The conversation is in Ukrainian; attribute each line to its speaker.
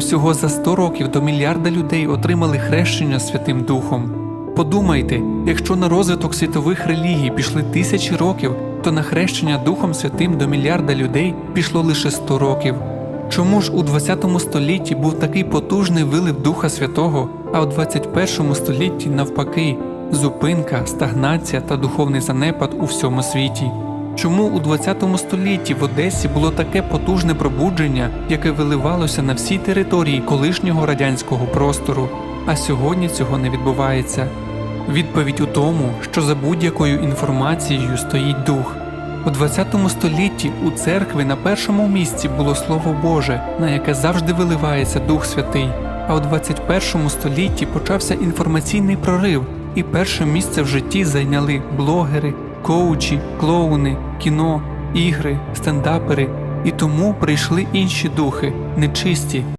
Speaker 1: Усього за 100 років до мільярда людей отримали хрещення Святим Духом. Подумайте, якщо на розвиток світових релігій пішли тисячі років, то на хрещення Духом Святим до мільярда людей пішло лише 100 років. Чому ж у 20 столітті був такий потужний вилив Духа Святого, а у 21 столітті навпаки зупинка, стагнація та духовний занепад у всьому світі? Чому у 20 столітті в Одесі було таке потужне пробудження, яке виливалося на всій території колишнього радянського простору, а сьогодні цього не відбувається? Відповідь у тому, що за будь-якою інформацією стоїть дух. У 20 столітті у церкві на першому місці було Слово Боже, на яке завжди виливається Дух Святий. А у 21 столітті почався інформаційний прорив, і перше місце в житті зайняли блогери, коучі, клоуни, кіно, ігри, стендапери. І тому прийшли інші духи, нечисті,